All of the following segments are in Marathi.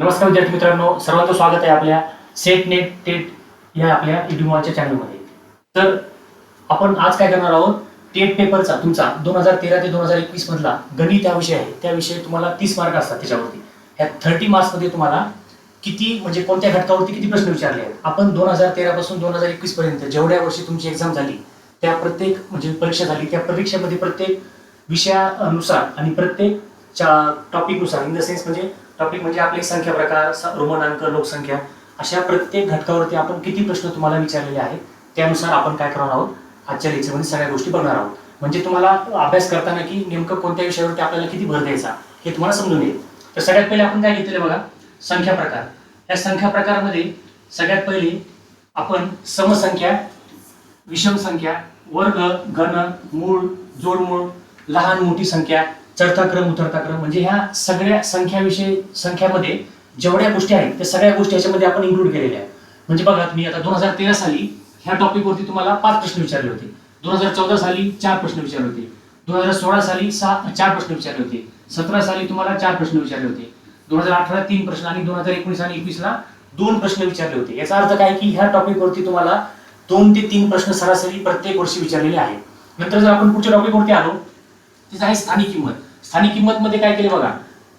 नमस्कार विद्यार्थी मित्रांनो सर्वांचं स्वागत आहे आपल्या सेट नेट टेट या आपल्या इडुमॉलच्या चॅनलमध्ये तर आपण आज काय करणार आहोत टेट पेपरचा तुमचा दोन हजार तेरा ते दोन हजार एकवीस मधला गणित हा विषय आहे. त्या विषयी तुम्हाला तीस मार्क असतात त्याच्यावरती. ह्या थर्टी मार्क्समध्ये तुम्हाला किती म्हणजे कोणत्या घटकावरती किती प्रश्न विचारले आहेत? आपण दोन हजार तेरा पासून दोन हजार एकवीस पर्यंत जेवढ्या वर्षी तुमची एक्झाम झाली त्या प्रत्येक म्हणजे परीक्षा झाली त्या परीक्षेमध्ये प्रत्येक विषयानुसार आणि प्रत्येक टॉपिकनुसार इन द सेन्स म्हणजे टॉपिक म्हणजे आपले संख्या प्रकार स- रोमनांक लोकसंख्या अशा प्रत्येक घटकावरती आपण किती प्रश्न तुम्हाला विचारलेले आहेत त्यानुसार आपण काय करणार आहोत? आजच्या लेक्चरमध्ये सगळ्या गोष्टी बघणार आहोत. म्हणजे तुम्हाला अभ्यास करताना की नेमकं कोणत्या विषयावरती आपल्याला किती भर द्यायचा हे तुम्हाला समजून येईल. तर सगळ्यात पहिले आपण काय घेतलेलं बघा? संख्या प्रकार. या संख्या प्रकारामध्ये सगळ्यात पहिले आपण समसंख्या विषम संख्या वर्ग घन मूळ जोडमूळ लहान मोठी संख्या चढता क्रम उतरता क्रम म्हणजे ह्या सगळ्या संख्याविषयी संख्यामध्ये जेवढ्या गोष्टी आहेत त्या सगळ्या गोष्टी याच्यामध्ये आपण इन्क्लूड केलेल्या आहेत. म्हणजे बघा मी आता दोन हजार तेरा साली ह्या टॉपिकवरती तुम्हाला पाच प्रश्न विचारले होते. दोन हजार चौदा साली चार प्रश्न विचारले होते. दोन हजार सोळा साली सहा चार प्रश्न विचारले होते. सतरा साली तुम्हाला चार प्रश्न विचारले होते. दोन हजार अठरा तीन प्रश्न आणि दोन हजार एकोणीस आणि एकवीसला दोन प्रश्न विचारले होते. याचा अर्थ काय की ह्या टॉपिकवरती तुम्हाला दोन ते तीन प्रश्न सरासरी प्रत्येक वर्षी विचारलेले आहेत. नंतर जर आपण पुढच्या टॉपिकवरती आलो तिथं आहे स्थानिक किंमत. स्थानिक किंमत मध्ये काय केले बघा?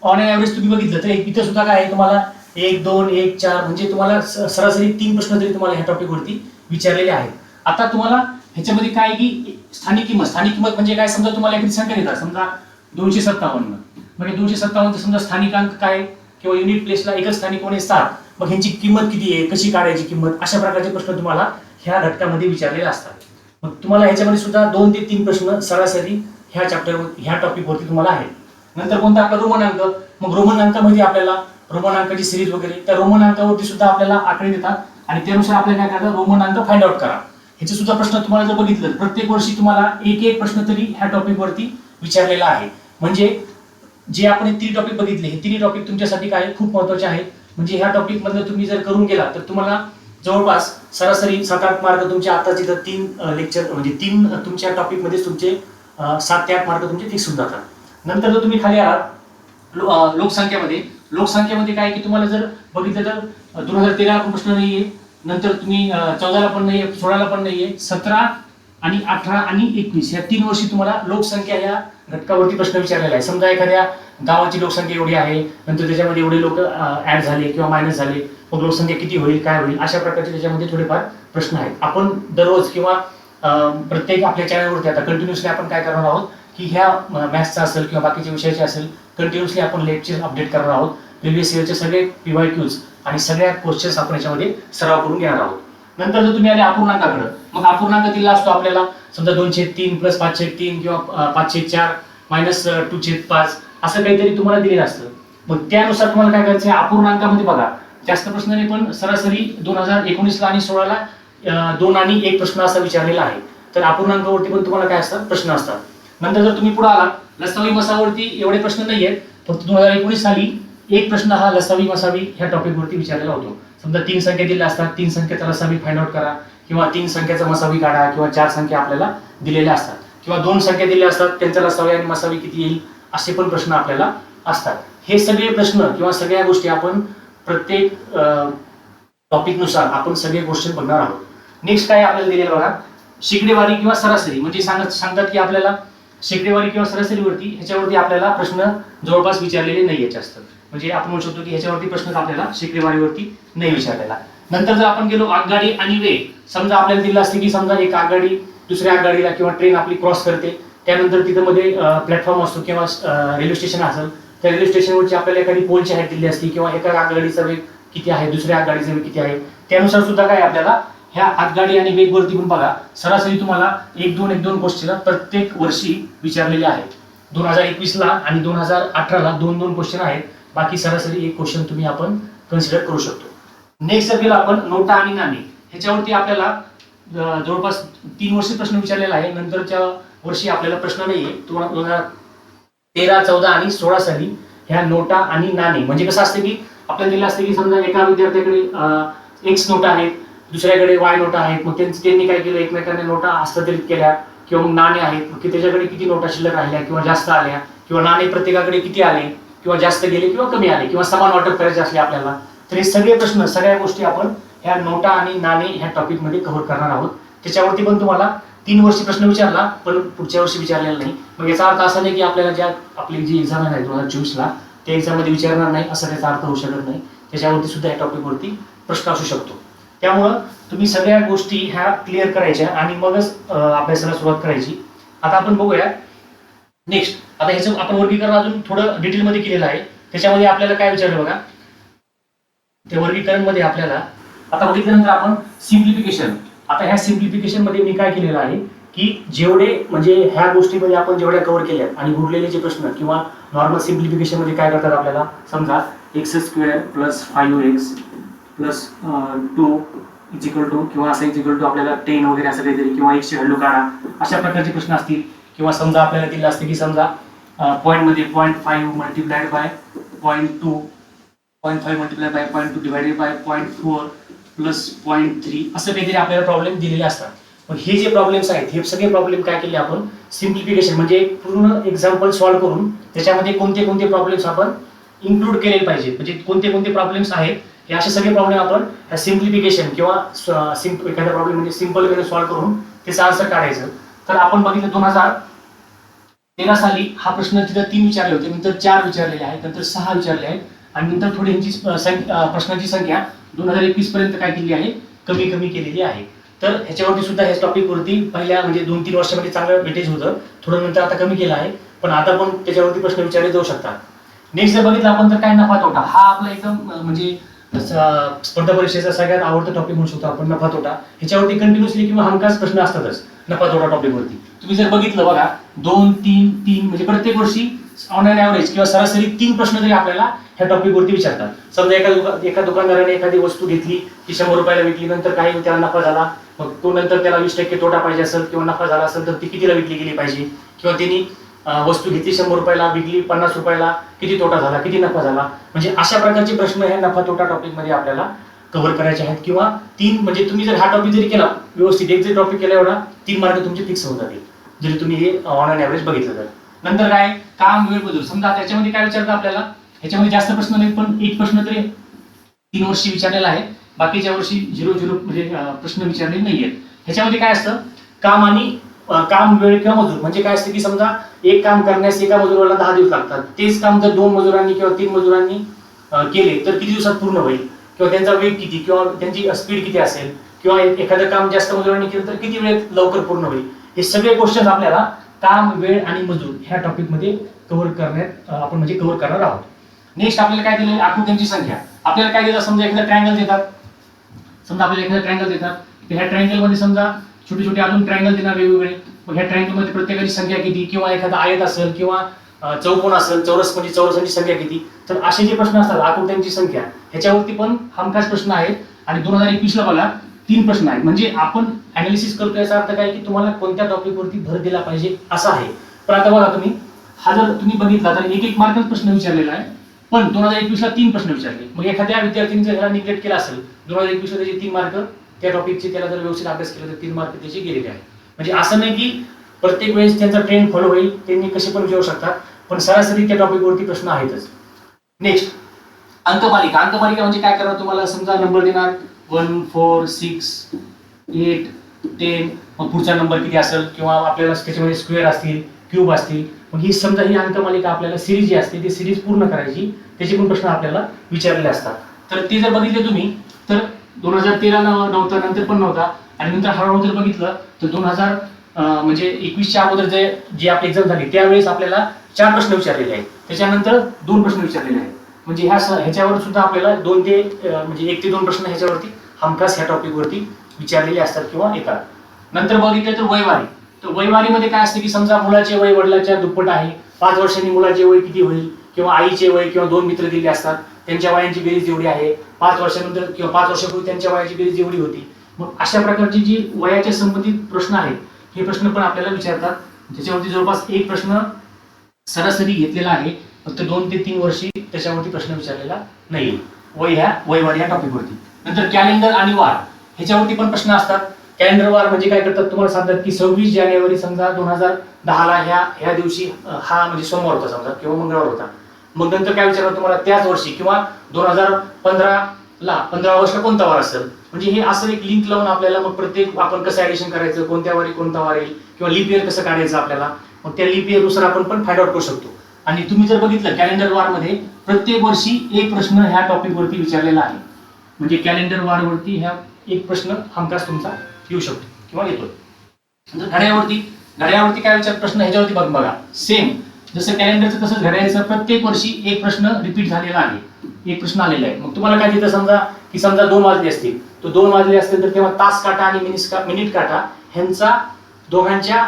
ऑन ॲव्हरेज तुम्ही बघितलं तर इथं सुद्धा काय आहे? तुम्हाला एक दोन एक चार म्हणजे तुम्हाला सरासरी तीन प्रश्न तरी तुम्हाला ह्या टॉपिकवरती विचारलेले आहेत. आता तुम्हाला ह्याच्यामध्ये काय की स्थानिक किंमत स्थानिक किंमत म्हणजे काय? समजा तुम्हाला एखादी संख्या देतात समजा दोनशे सत्तावन्न. म्हणजे दोनशे सत्तावन्न समजा स्थानिकांक काय किंवा युनिट प्लेसला एकच स्थानिक कोणी सात. मग ह्यांची किंमत किती आहे? कशी काढायची किंमत? अशा प्रकारचे प्रश्न तुम्हाला ह्या घटकामध्ये विचारलेले असतात. मग तुम्हाला ह्याच्यामध्ये सुद्धा दोन ते तीन प्रश्न सरासरी ह्या चॅप्टर ह्या टॉपिक वरती तुम्हाला आहे. नंतर कोणता आपला रोमन अंक? मग रोमन अंकामध्ये आपल्याला रोमन अंकाची सिरीज वगैरे त्या रोमन अंकावरती सुद्धा आपल्याला आकडे देतात. आणि त्यानुसार आपल्याला काय करायचं रोमन अंक फाइंड आउट करा ह्याचे सुद्धा प्रश्न तुम्हाला जर बघितलं प्रत्येक वर्षी तुम्हाला एक एक प्रश्न तरी ह्या टॉपिकवरती विचारलेला आहे. म्हणजे जे आपण हे टॉपिक बघितले हे तिन्ही टॉपिक तुमच्यासाठी काय खूप महत्त्वाचे आहे म्हणजे ह्या टॉपिक मधलं तुम्ही जर करून गेला तर तुम्हाला जवळपास सरासरी सात आठ मार्क तुमच्या आताची जर तीन लेक्चर म्हणजे तीन तुमच्या टॉपिकमध्ये तुमचे सात ते आठ मार्क तुमचे फिक्स होऊन जातात. नंतर जर तुम्ही खाली आलात लो- लोकसंख्यामध्ये लोकसंख्येमध्ये लोकसंख्येमध्ये काय आहे की तुम्हाला जर बघितलं तर दोन हजार तेरा पण प्रश्न नाहीये नंतर तुम्ही चौदाला पण नाहीये सोळाला पण नाहीये सतरा आणि अठरा आणि एकवीस या तीन वर्षी तुम्हाला लोकसंख्या या घटकावरती प्रश्न विचारलेला आहे. समजा एखाद्या गावाची लोकसंख्या एवढी आहे नंतर त्याच्यामध्ये एवढे लोक ऍड झाले किंवा मायनस झाले मग लोकसंख्या किती होईल काय होईल अशा प्रकारचे त्याच्यामध्ये थोडेफार प्रश्न आहेत. आपण दररोज किंवा प्रत्येक आपल्या चॅनलवरती आता कंटिन्युअसली आपण काय करणार आहोत की ह्या मॅथ्सचा असेल किंवा बाकीच्या विषयाचे असेल कंटिन्युअसली आपण लेक्चर अपडेट करणार आहोत. प्रिव्हियस इयरचे सगळे पीवाय क्यूज आणि सगळ्या क्वेश्चन्स आपण याच्यामध्ये सराव करून घेणार आहोत. नंतर जर तुम्ही आले अपूर्णांकाकडे मग अपूर्णांक दिला असतो आपल्याला समजा दोनशे तीन प्लस पाचशे तीन किंवा पाचशे चार मायनस टू छेद पाच असं काहीतरी तुम्हाला दिलेलं असतं. मग त्यानुसार तुम्हाला काय करायचं आहे? अपूर्णांकामध्ये बघा. जास्त प्रश्न नाही पण सरासरी दोन हजार एकोणीसला आणि सोळाला दोन आणि एक प्रश्न असा विचारलेला आहे. तर अपूर्णांकावरती पण तुम्हाला काय असतात? प्रश्न असतात. नंतर जर तुम्ही पुढे आला लसावी मसावरती एवढे प्रश्न नाही आहेत फक्त दोन हजार एकोणीस साली एक प्रश्न हा लसावी मसावी ह्या टॉपिकवरती विचारलेला होतो. समजा तीन संख्या दिल्या असतात तीन संख्येचा लसावी फाइंड आउट करा किंवा तीन संख्येचा मसावी काढा किंवा चार संख्या आपल्याला दिलेल्या असतात. किंवा दोन संख्या दिल्या असतात त्यांचा लसावी आणि मसावी किती येईल असे पण प्रश्न आपल्याला असतात. हे सगळे प्रश्न किंवा सगळ्या गोष्टी आपण प्रत्येक टॉपिकनुसार आपण सगळे क्वेश्चन बघणार आहोत. नेक्स्ट काय आपल्याला दिलेलं बघा. शेकडेवारी किंवा सरासरी. म्हणजे सांगत सांगतात की आपल्याला शेकडेवारी किंवा सरासरीवरती ह्याच्यावरती आपल्याला प्रश्न जवळपास विचारलेले नाही आहेत जास्त म्हणजे आपण म्हणू शकतो की ह्याच्यावरती प्रश्न आपल्याला शेकडेवारीवरती नाही विचारलेला. नंतर जर आपण गेलो आगगाडी आणि वेग समजा आपल्याला दिलं असते की समजा एक आगगाडी दुसऱ्या आगगाडीला किंवा ट्रेन आपली क्रॉस करते. त्यानंतर तिथं मध्ये प्लॅटफॉर्म असतो किंवा रेल्वे स्टेशन असेल. त्या रेल्वे स्टेशनवरची आपल्याला एखादी पोलची हाईट दिली असती किंवा एका आगगाडीचा वेग किती आहे दुसऱ्या आगगाडीचा वेग किती आहे. त्यानुसार सुद्धा काय आपल्याला ह्या आतगाडी आणि वेगवरती पण बघा सरासरी तुम्हाला एक दोन एक दोन क्वेश्चन प्रत्येक वर्षी विचारलेले आहेत. दोन हजार एकवीसला आणि दोन हजार अठराला दोन दोन क्वेश्चन आहेत. बाकी सरासरी एक क्वेश्चन तुम्ही आपण कन्सिडर करू शकतो. नेक्स्ट जर आपण नोटा आणि नाणी. ह्याच्यावरती आपल्याला जवळपास तीन वर्षी प्रश्न विचारलेला आहे. नंतरच्या वर्षी आपल्याला प्रश्न नाहीये. दोन दोन हजार तेरा चौदा आणि सोळा साली ह्या नोटा आणि नाणे. म्हणजे कसं असतं की आपल्याला दिलं असतं की समजा एका विद्यार्थ्याकडे एक्स नोटा आहेत. दुसऱ्याकडे वाय नोटा आहेत मग त्यांनी काय केलं? एकमेकांना नोटा हस्तांतरित केल्या किंवा मग नाणे आहेत मग की त्याच्याकडे किती नोटा शिल्लक राहिल्या किंवा जास्त आल्या किंवा नाणे प्रत्येकाकडे किती आले किंवा जास्त गेले किंवा कमी आले किंवा समान वाटप करायचे असले आपल्याला? तर हे सगळे प्रश्न सगळ्या गोष्टी आपण ह्या नोटा आणि नाणे ह्या टॉपिकमध्ये कव्हर करणार आहोत. त्याच्यावरती पण तुम्हाला तीन वर्षी प्रश्न विचारला पण पुढच्या वर्षी विचारलेला नाही. मग याचा अर्थ असा नाही की आपल्याला ज्या आपली जी एक्झाम आहे दोन हजार चोवीसला त्या एक्झाममध्ये विचारणार नाही असा त्याचा अर्थ होऊ शकत नाही. त्याच्यावरती सुद्धा या टॉपिकवरती प्रश्न असू शकतो. त्यामुळं तुम्ही सगळ्या गोष्टी ह्या क्लिअर करायच्या आणि मगच अभ्यासाला सुरुवात करायची. आता आपण बघूया. नेक्स्ट आता ह्याचं आपण वर्गीकरण अजून थोडं डिटेलमध्ये केलेलं आहे. त्याच्यामध्ये आपल्याला काय विचारलं बघा? ते वर्गीकरणमध्ये आपल्याला आता बघितल्यानंतर आपण सिम्प्लिफिकेशन आता ह्या सिम्प्लिफिकेशनमध्ये मी काय केलेलं आहे की जेवढे म्हणजे ह्या गोष्टीमध्ये आपण जेवढ्या कव्हर केल्या आणि उरलेले जे प्रश्न किंवा नॉर्मल सिम्प्लिफिकेशनमध्ये काय करतात आपल्याला? समजा x square plus five x plus two is equal to किंवा असं इज इक्वल टू आपल्याला टेन वगैरे असं काहीतरी किंवा एकशे हल्लू काढा अशा प्रकारचे प्रश्न असतील. किंवा समजा आपल्याला दिलं असते की समजा पॉईंटमध्ये point five multiplied by point two point five multiply by point two divided by point four plus point three असं काहीतरी आपल्याला प्रॉब्लेम दिलेले असतात. पण हे जे प्रॉब्लेम्स आहेत हे सगळे प्रॉब्लेम काय केले आपण? सिम्प्लिफिकेशन म्हणजे पूर्ण एक्झाम्पल सॉल्व्ह करून त्याच्यामध्ये कोणते कोणते प्रॉब्लेम्स आपण इन्क्लूड केले पाहिजे म्हणजे कोणते कोणते प्रॉब्लेम्स आहेत हे असे सगळे प्रॉब्लेम आपण सिम्प्लिफिकेशन किंवा एखादा प्रॉब्लेम म्हणजे सिंपल वेने सॉल्व्ह करून त्याचा आन्सर काढायचं. तर आपण बघितलं दोन हजार तेरा साली हा प्रश्न तिथं तीन विचारले होते नंतर चार विचारलेले आहेत नंतर सहा विचारले आहेत आणि नंतर थोडी ह्यांची संख्या- प्रश्नांची संख्या दोन हजार एकवीस पर्यंत काय केली आहे कमी कमी केलेली आहे. तर ह्याच्यावरती सुद्धा ह्या टॉपिक वरती पहिल्या म्हणजे दोन तीन वर्षामध्ये चांगलं वेटेज होतं. थोडं नंतर आता कमी केलं आहे पण आता पण त्याच्यावरती प्रश्न विचारले जाऊ शकतात. नेक्स्ट जर बघितलं आपण तर काय नफा तोटा? हा आपला एकदम म्हणजे स्पर्धा परीक्षेचा सगळ्यात आवडता टॉपिक म्हणू शकतो आपण नफा तोटा. ह्याच्यावरती कंटिन्युअसली किंवा हमखास प्रश्न असतातच नफा तोटा टॉपिकवरती तुम्ही जर बघितलं बघा दोन तीन तीन म्हणजे प्रत्येक वर्षी ऑन अन ॲव्हरेज किंवा सरासरी तीन प्रश्न तरी आपल्याला ह्या टॉपिक वरती विचारतात. समजा एका दुका एका दुकानदाराने एखादी वस्तू घेतली ती शंभर रुपयाला विकली नंतर काही त्याला नफा झाला मग तो नंतर त्याला वीस टक्के तोटा पाहिजे असेल किंवा नफा झाला असेल तर ती कितीला विकली गेली पाहिजे? किंवा त्यांनी वस्तू घेतली शंभर रुपयाला विकली पन्नास रुपयाला किती तोटा झाला किती नफा झाला? म्हणजे अशा प्रकारचे प्रश्न ह्या नफा तोटा टॉपिकमध्ये आपल्याला कव्हर करायचे आहेत. किंवा तीन म्हणजे तुम्ही जर हा टॉपिक जरी केला व्यवस्थित एक जरी टॉपिक केला एवढा तीन मार्क तुमचे फिक्स होऊन जातील. जरी तुम्ही हे ऑन अन ॲव्हरेज बघितलं तर. नंतर काय? काम वेळ बदल. समजा त्याच्यामध्ये काय विचारतं आपल्याला? ह्याच्यामध्ये जास्त प्रश्न नाहीत पण एक प्रश्न तरी तीन वर्षी विचारलेला आहे. बाकीच्या वर्षी झिरो झिरो म्हणजे प्रश्न प्रश्न विचारलेले आहेत ह्याच्यामध्ये काय असतं? काम आणि काम वेळ किंवा मजूर. म्हणजे काय असतं की समजा एक काम करण्यास एका मजुराला दहा दिवस लागतात. तेच काम जर दोन मजुरांनी किंवा तीन मजुरांनी केले तर किती दिवसात पूर्ण होईल? किंवा त्यांचा वेग किती? किंवा त्यांची स्पीड किती असेल? किंवा एखादं काम जास्त मजुरांनी केलं तर किती वेळेत लवकर पूर्ण होईल? हे सगळे क्वेश्चन आपल्याला काम वेळ आणि मजूर ह्या टॉपिकमध्ये कव्हर करण्यात आपण म्हणजे कव्हर करणार आहोत. नेक्स्ट आपल्याला काय दिलेलं आकृत्यांची संख्या. आपल्याला काय दिलं? समजा एकदा ट्रँगल देतात. समजा आपल्याला एकदा ट्रँगल देतात. ह्या ट्रायंगलमध्ये समजा छोटे छोटे अजून ट्रायंगल देणार वेगवेगळे. मग ह्या ट्रायंगलमध्ये प्रत्येकाची संख्या किती? किंवा एखादा आयत असेल किंवा चौकोन असेल चौरस म्हणजे चौरसांची संख्या किती? तर असे जे प्रश्न असतात आकृत्यांची संख्या ह्याच्यावरती पण हमखास प्रश्न आहेत. आणि दोन हजार एकवीसला बघा तीन प्रश्न आहेत. म्हणजे आपण अनालिसिस करतो याचा अर्थ काय? की तुम्हाला कोणत्या टॉपिकवरती भर दिला पाहिजे असा आहे. पण आता बघा तुम्ही हा जर तुम्ही बघितला तर एक एक मार्कच प्रश्न विचारलेला आहे. पण दोन हजार एकवीसला तीन प्रश्न विचारले. मग एखाद्या विद्यार्थ्यांनी जर ह्याला निग्लेक्ट केला असेल दोन हजार एकवीसला त्याचे तीन मार्क त्या टॉपिकचे त्याला जर व्यवस्थित अभ्यास केला तर तीन मार्क त्याचे गेलेले आहेत म्हणजे असं नाही की प्रत्येक वेळेस त्यांचा ट्रेंड फॉलो होईल त्यांनी कसे पण विचारू शकतात पण सरासरी त्या टॉपिक वरती प्रश्न आहेतच. नेक्स्ट अंकमालिका अंकमालिका म्हणजे काय करणार तुम्हाला? समजा नंबर देणार one four six eight ten मग पुढचा नंबर किती असेल? किंवा आपल्याला त्याच्यामध्ये स्क्वेअर असतील क्यूब असतील. मग ही समजा ही अंकमालिका आपल्याला सिरीज जी असते ती सिरीज पूर्ण करायची त्याचे पण प्रश्न आपल्याला विचारलेले असतात. तर ते जर बघितले तुम्ही तर दोन हजार तेराला नव्हता नंतर पण नव्हता. आणि नंतर हळूहळू जर बघितलं तर दोन हजार म्हणजे एकवीसच्या अगोदर जे जी आपली एक्झाम झाली त्यावेळेस आपल्याला चार प्रश्न विचारलेले आहेत. त्याच्यानंतर दोन प्रश्न विचारलेले आहेत. म्हणजे ह्या ह्याच्यावर सुद्धा आपल्याला दोन ते म्हणजे एक ते दोन प्रश्न ह्याच्यावरती हमखास ह्या टॉपिक वरती विचारलेले असतात किंवा येतात. नंतर बघितलं तर वयवारी. तर वयवारीमध्ये काय असते की समजा मुलाचे वय वडिलाच्या दुप्पट आहे पाच वर्षांनी मुलाचे वय किती होईल किंवा आईचे वय किंवा दोन मित्र दिले असतात. त्यांच्या वयांची बेरीज एवढी आहे. पाच वर्षानंतर किंवा पाच वर्षापूर्वी त्यांच्या वयाची बेरीज एवढी होती. मग अशा प्रकारची जी वयाच्या संबंधित प्रश्न आहेत हे प्रश्न पण आपल्याला विचारतात. त्याच्यावरती जवळपास एक प्रश्न सरासरी घेतलेला आहे. फक्त दोन ते तीन वर्षी त्याच्यावरती प्रश्न विचारलेला नाही. वय ह्या वयवार या टॉपिकवरती. नंतर कॅलेंडर आणि वार ह्याच्यावरती पण प्रश्न असतात. कॅलेंडर वार म्हणजे काय करतात तुम्हाला सांगतात की सव्वीस जानेवारी समजा दोन हजार दहाला ह्या ह्या दिवशी हा म्हणजे सोमवार होता समजा किंवा मंगळवार होता. मग नंतर काय विचारलं तुम्हाला? त्याच वर्षी किंवा दोन हजार पंधरा ला पंधरा वर्ष कोणता वार असेल? म्हणजे हे असं एक लिंक लावून आपल्याला मग प्रत्येक आपण कसं ऍडिशन करायचं कोणत्या वारी कोणता वार येईल किंवा लिप इयर कसं काढायचं आपल्याला मग त्या लिपनुसार आपण पण फाइंड आउट करू शकतो. आणि तुम्ही जर बघितलं कॅलेंडर वारमध्ये प्रत्येक वर्षी एक प्रश्न ह्या टॉपिक वरती विचारलेला आहे. म्हणजे कॅलेंडर वार वरती ह्या एक प्रश्न हमखास तुमचा येऊ शकतो किंवा येतो घड्यावरती घड्यावरती काय विचार प्रश्न ह्याच्यावरती बघ बघा. सेम जसं कॅलेंडरचं तसं घड्याळचं प्रत्येक वर्षी एक प्रश्न रिपीट झालेला आहे. एक प्रश्न आलेला आहे. मग तुम्हाला काय तिथं समजा की समजा दोन वाजले असतील. तो दोन वाजले असतील तर तेव्हा तास काटा आणि मिनिस का मिनिट काटा ह्यांचा दोघांच्या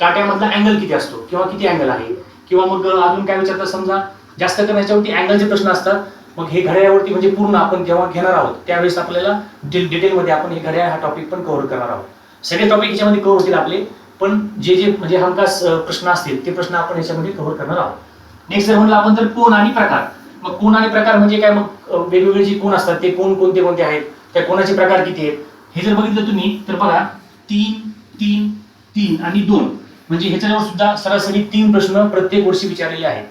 काट्यामधला अँगल किती असतो? किंवा किती अँगल आहे? किंवा मग अजून काय विचारतात समजा जास्त करून ह्याच्यावरती अँगलचे प्रश्न असतात. मग हे घड्याळावरती म्हणजे पूर्ण आपण जेव्हा घेणार आहोत त्यावेळेस आपल्याला डिटेलमध्ये आपण हे घड्याळ हा टॉपिक पण कव्हर करणार आहोत. सगळे टॉपिक याच्यामध्ये कव्हर होतील आपले. पण जे जे म्हणजे हमखास प्रश्न असतील ते प्रश्न आपण याच्यामध्ये कव्हर करणार आहोत. नेक्स्ट जर म्हणलं आपण तर कोण आणि प्रकार. मग कोण आणि प्रकार म्हणजे काय? मग वेगवेगळे जे कोण असतात ते कोण कोणते कोणते आहेत? त्या कोणाचे प्रकार किती आहेत? हे जर बघितलं तुम्ही तर बघा तीन तीन तीन आणि दोन. म्हणजे ह्याच्यावर सुद्धा सरासरी तीन प्रश्न प्रत्येक वर्षी विचारलेले आहेत.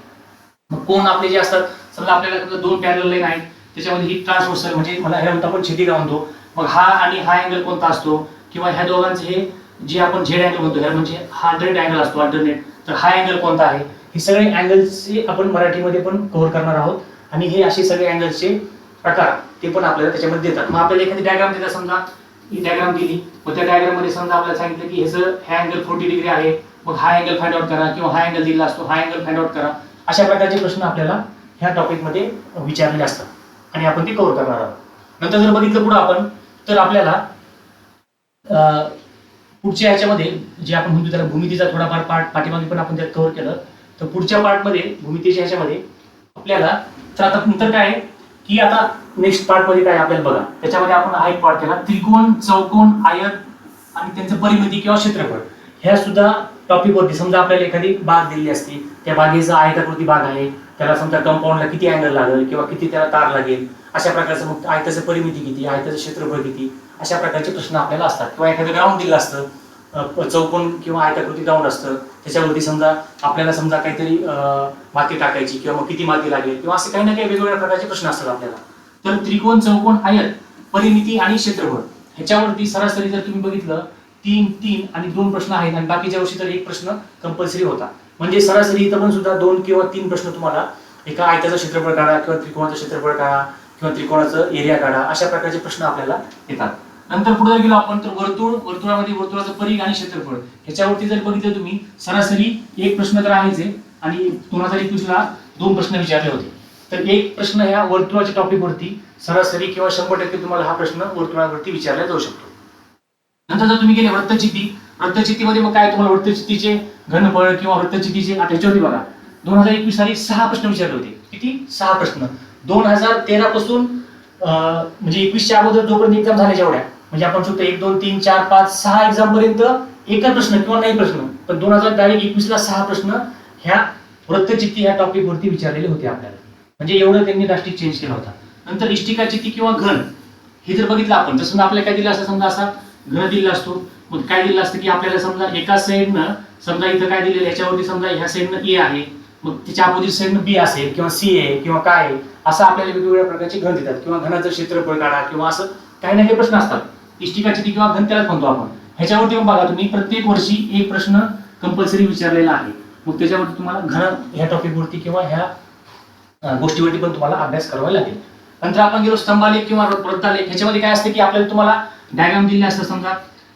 मग कोण आपले जे असतात समजा आपल्याला दोन पॅरल लाईन आहेत त्याच्यामध्ये ही ट्रान्सवर्सल म्हणजे मला ह्या म्हणतो आपण छेदिका म्हणतो मग हा आणि हा अँगल कोणता असतो? किंवा ह्या दोघांचे हे जे आपण झेड अँगल म्हणतो ह्या म्हणजे हंड्रेड अँगल असतो अल्टरनेट तर हा अँगल कोणता आहे? हे सगळे अँगल्सचे आपण मराठीमध्ये पण कव्हर करणार आहोत. आणि हे असे सगळे अँगल्सचे प्रकार ते पण आपल्याला त्याच्यामध्ये देतात. मग आपल्याला एखादी डायग्राम देतात समजा. ही डायग्राम दिली. मग त्या डायग्राममध्ये समजा आपल्याला सांगितलं की ह्याचं हे अँगल फोर्टी डिग्री आहे. मग हा अँगल फाइंड आउट करा किंवा हा अँगल दिला असतो हा अँगल फाइंड आउट करा. अशा प्रकारचे प्रश्न आपल्याला ह्या टॉपिकमध्ये विचारलेले असतात. आणि आपण ते कव्हर करणार आहोत. नंतर जर बघितलं पुढं आपण तर आपल्याला पुढच्या ह्याच्यामध्ये जे आपण म्हणतो त्याला भूमितीचा थोडाफार पार्ट पाठीमागे पण आपण त्यात कव्हर केलं. तर पुढच्या पार्टमध्ये भूमितीच्या ह्याच्यामध्ये आपल्याला तर आता नंतर काय आहे? की आता नेक्स्ट पार्टमध्ये काय आपल्याला बघा. त्याच्यामध्ये आपण हा एक पार्ट केला. त्रिकोण चौकोन आयत आणि त्यांचं परिमिती किंवा क्षेत्रफळ. ह्या सुद्धा टॉपिकवरती समजा आपल्याला एखादी बाग दिलेली असते. त्या बागेचा आयताकृती बाग आहे. त्याला समजा कंपाऊंडला किती अँगल लागेल किंवा किती त्याला तार लागेल. अशा प्रकारचं मग आयताचं परिमिती किती आयताचं क्षेत्रफळ किती. अशा प्रकारचे प्रश्न आपल्याला असतात. किंवा एखादं ग्राउंड दिलं असतं चौकोन किंवा आयताकृती ग्राउंड असतं त्याच्यावरती समजा आपल्याला समजा काहीतरी माती टाकायची किंवा मग किती माती लागेल किंवा असे काही ना काही वेगवेगळ्या प्रकारचे प्रश्न असतात आपल्याला. तर त्रिकोण चौकोन आयत परिमिती आणि क्षेत्रफळ ह्याच्यावरती सरासरी जर तुम्ही बघितलं तीन तीन आणि दोन प्रश्न आहेत आणि बाकीच्या वर्षी तर एक प्रश्न कंपल्सरी होता. म्हणजे सरासरी इथं पण सुद्धा दोन किंवा तीन प्रश्न तुम्हाला एका आयताचं क्षेत्रफळ काढा किंवा त्रिकोणाचं क्षेत्रफळ काढा किंवा त्रिकोणाचं एरिया काढा अशा प्रकारचे प्रश्न आपल्याला येतात. नंतर पुढे जर गेलो आपण तर वर्तुळ वर्तुळामध्ये वर्तुळाचं परिघ आणि क्षेत्रफळ. ह्याच्यावरती जर बघितलं तुम्ही सरासरी एक प्रश्न तर आहेच आहे. आणि दोन हजार एकवीसला दोन प्रश्न विचारले होते. तर एक प्रश्न ह्या वर्तुळाच्या टॉपिक वरती सरासरी किंवा शंभर टक्के तुम्हाला हा प्रश्न वर्तुळावरती विचारला जाऊ शकतो. नंतर जर तुम्ही गेले वृत्तचिती वृत्तचितीमध्ये मग काय तुम्हाला वृत्तचितीचे घनफळ किंवा वृत्तचितीचे आता ह्याच्यावरती बघा. दोन हजार एकवीस साली सहा प्रश्न विचारले होते. किती? सहा प्रश्न. दोन हजार तेरा पासून अं, म्हणजे एकवीसच्या अगोदर जोपर्यंत एक्झाम झाल्या जेवढ्या म्हणजे आपण शकतो एक दोन तीन चार पाच सहा एक्झाम पर्यंत एकच प्रश्न किंवा नाही प्रश्न पण दोन हजार डायरेक्ट एकवीसला सहा प्रश्न ह्या वृत्तचित्ती ह्या टॉपिक वरती विचारलेले होते आपल्याला. म्हणजे एवढं त्यांनी ड्रास्टिक चेंज केला होता. नंतर इष्टिका चित्ती किंवा घन हे जर बघितलं आपण जसं आपल्याला काय दिलं असतं समजा असा घन दिला असतो मग काय दिलं असतं की आपल्याला समजा एका साईडनं समजा इथं काय दिलेलं याच्यावरती समजा ह्या साईडनं ए आहे मग त्याच्या अपोजिट साईडनं बी असेल किंवा सी आहे किंवा काय आहे असं आपल्याला वेगवेगळ्या प्रकारचे घन देतात किंवा घनाचं क्षेत्रफळ काढा किंवा असं काही ना काही प्रश्न असतात. इष्टिकाची किंवा घन म्हणतो आपण. ह्याच्यावरती पण बघा तुम्ही प्रत्येक वर्षी एक प्रश्न कंपल्सरी विचारलेला आहे. मग त्याच्यावरती तुम्हाला घन ह्या टॉपिकवरती किंवा ह्या गोष्टीवरती पण तुम्हाला अभ्यास करावा लागेल. नंतर आपण गेलो स्तंभालेख किंवा वृत्तालेख ह्याच्यामध्ये काय असते की आपल्याला तुम्हाला डायग्राम दिले असतं समजा.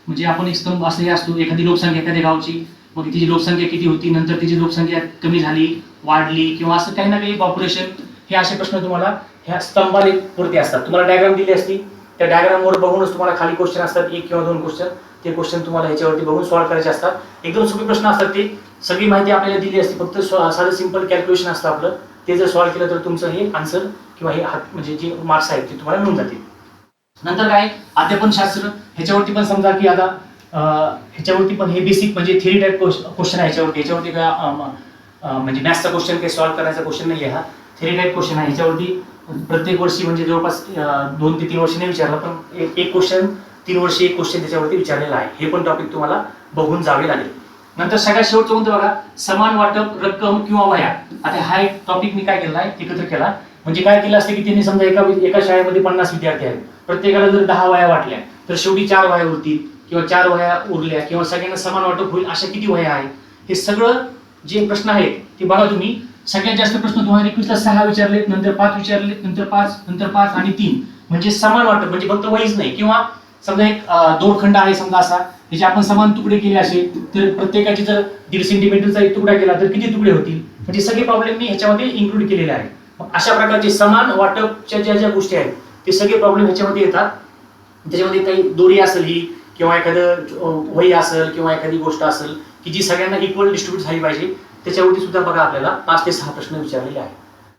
म्हणजे आपण एक स्तंभ असं हे असतो एखादी लोकसंख्या एखाद्या गावची. मग तिची लोकसंख्या किती होती नंतर तिची लोकसंख्या कमी झाली वाढली किंवा असं काही ना काही पॉप्युलेशन हे असे प्रश्न तुम्हाला ह्या स्तंभालेख वरती असतात. तुम्हाला डायग्राम दिली असती. त्या डायग्रामवर वर बघूनच तुम्हाला खाली क्वेश्चन असतात एक किंवा दोन क्वेश्चन ते क्वेश्चन तुम्हाला ह्याच्यावरती बघून सॉल्व्ह करायचे असतात. एकदम सोपे प्रश्न असतात ते. सगळी माहिती आपल्याला दिली असते फक्त साधं सिंपल कॅल्क्युलेशन असतं आपलं. ते जर सॉल्व्ह केलं तर तुमचं हे आन्सर किंवा हे हात म्हणजे जे मार्क्स आहेत ते तुम्हाला मिळून जातील. नंतर काय? अध्यापन शास्त्र. ह्याच्यावरती पण समजा की आता ह्याच्यावरती पण हे बेसिक म्हणजे थेरी टाईप क्वेश्चन आहे ह्याच्यावरती. ह्याच्यावरती काय म्हणजे मॅथ्सचा क्वेश्चन काही सॉल्व्ह करायचा क्वेश्चन नाही आहे हा. थ्री टाईप क्वेश्चन आहे ह्याच्यावरती. प्रत्येक वर्षी म्हणजे जवळपास दोन ते तीन वर्ष नाही विचारला पण एक एक क्वेश्चन तीन वर्षी एक क्वेश्चन त्याच्यावरती विचारलेला आहे. हे पण टॉपिक तुम्हाला बघून जावे लागेल. नंतर सगळ्यात शेवटचं कोणतं बघा? समान वाटप रक्कम किंवा वया आता हा एक टॉपिक मी काय केला आहे? एकत्र केला. म्हणजे काय केलं असतं की त्यांनी समजा एका एका शाळेमध्ये पन्नास विद्यार्थी आहेत. प्रत्येकाला जर दहा वया वाटल्या तर शेवटी चार वया उरतील किंवा चार वया उरल्या किंवा सगळ्यांना समान वाटप होईल अशा किती वया आहेत? हे सगळं जे प्रश्न आहेत ते बघा तुम्ही. सगळ्यात जास्त प्रश्न तुम्हाला एकवीसला सहा विचारलेत नंतर पाच विचारलेत नंतर पाच नंतर पाच आणि तीन. म्हणजे समान वाटप म्हणजे फक्त वहीच नाही. किंवा समजा एक दोरखंड आहे समजा असा त्याचे आपण समान तुकडे केले असे तर प्रत्येकाचे जर दीड सेंटीमीटरचा एक तुकडा केला तर किती तुकडे होतील? म्हणजे सगळे प्रॉब्लेम मी ह्याच्यामध्ये इन्क्लूड केलेले आहे अशा प्रकारचे समान वाटपच्या ज्या ज्या गोष्टी आहेत ते सगळे प्रॉब्लेम ह्याच्यामध्ये येतात. त्याच्यामध्ये काही दोरी असेल ही किंवा एखादं वही असेल किंवा एखादी गोष्ट असेल की जी सगळ्यांना इक्वल डिस्ट्रीब्यूट झाली पाहिजे. त्याच्यावरती सुद्धा बघा आपल्याला पाच ते सहा प्रश्न विचारलेले आहेत.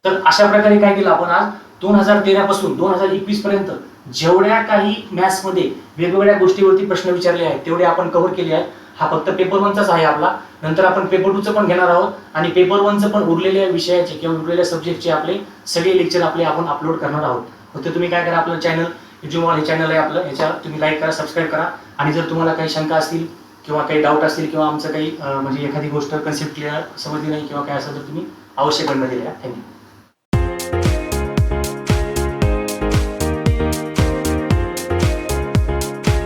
तर अशा प्रकारे काय केलं आपण आज? दोन हजार तेरा पासून दोन हजार एकवीस पर्यंत जेवढ्या काही मॅथ्समध्ये वेगवेगळ्या गोष्टीवरती प्रश्न विचारले आहेत तेवढे आपण कव्हर केले आहेत. हा फक्त पेपर वनचाच आहे आपला. नंतर आपण पेपर टूचं पण घेणार आहोत. आणि पेपर वनचं पण उरलेल्या विषयाचे किंवा उरलेल्या सब्जेक्टचे आपले सगळे लेक्चर आपले आपण अपलोड करणार आहोत. फक्त तुम्ही काय करा आपलं चॅनल युट्यूब हे चॅनल आहे आपलं ह्याच्या तुम्ही लाईक करा सबस्क्राईब करा. आणि जर तुम्हाला काही शंका असतील किंवा काही डाऊट असतील किंवा आमचं काही म्हणजे एखादी गोष्ट कन्सेप्ट क्लिअर समजली नाही किंवा काय असेल तर तुम्ही अवश्य कळलं दिलेला थँक्यू